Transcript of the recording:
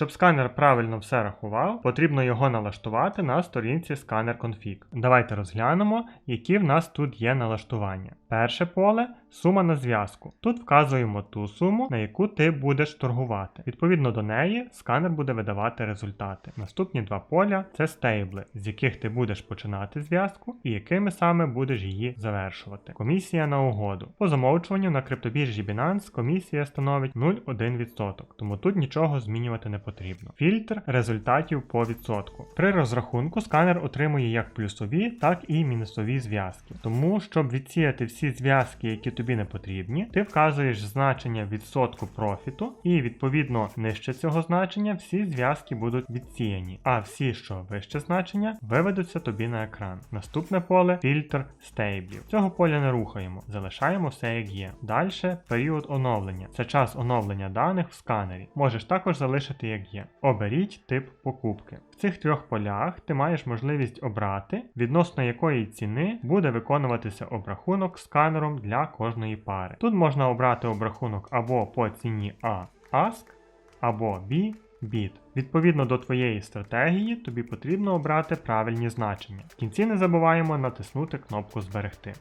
Щоб сканер правильно все рахував, потрібно його налаштувати на сторінці Scanner Config. Давайте розглянемо, які в нас тут є налаштування. Перше поле сума на зв'язку. Тут вказуємо ту суму, на яку ти будеш торгувати. Відповідно до неї, сканер буде видавати результати. Наступні два поля це стейбли, з яких ти будеш починати зв'язку і якими саме будеш її завершувати. Комісія на угоду. По замовчуванню на криптобіржі Binance комісія становить 0,1%, тому тут нічого змінювати не потрібно. Фільтр результатів по відсотку. При розрахунку сканер отримує як плюсові, так і мінусові зв'язки. Тому, щоб відсіяти всі зв'язки, які тобі не потрібні, ти вказуєш значення відсотку профіту, і відповідно нижче цього значення всі зв'язки будуть відсіяні, а всі, що вище значення, виведуться тобі на екран. Наступне поле фільтр стейблів. Цього поля не рухаємо, залишаємо все як є. Далі період оновлення. Це час оновлення даних в сканері. Можеш також залишити як є. Оберіть тип покупки. В цих трьох полях ти маєш можливість обрати, відносно якої ціни буде виконуватися обрахунок сканером для кожної пари. Тут можна обрати обрахунок або по ціні А ASK, або B BIT. Відповідно до твоєї стратегії, тобі потрібно обрати правильні значення. В кінці не забуваємо натиснути кнопку Зберегти.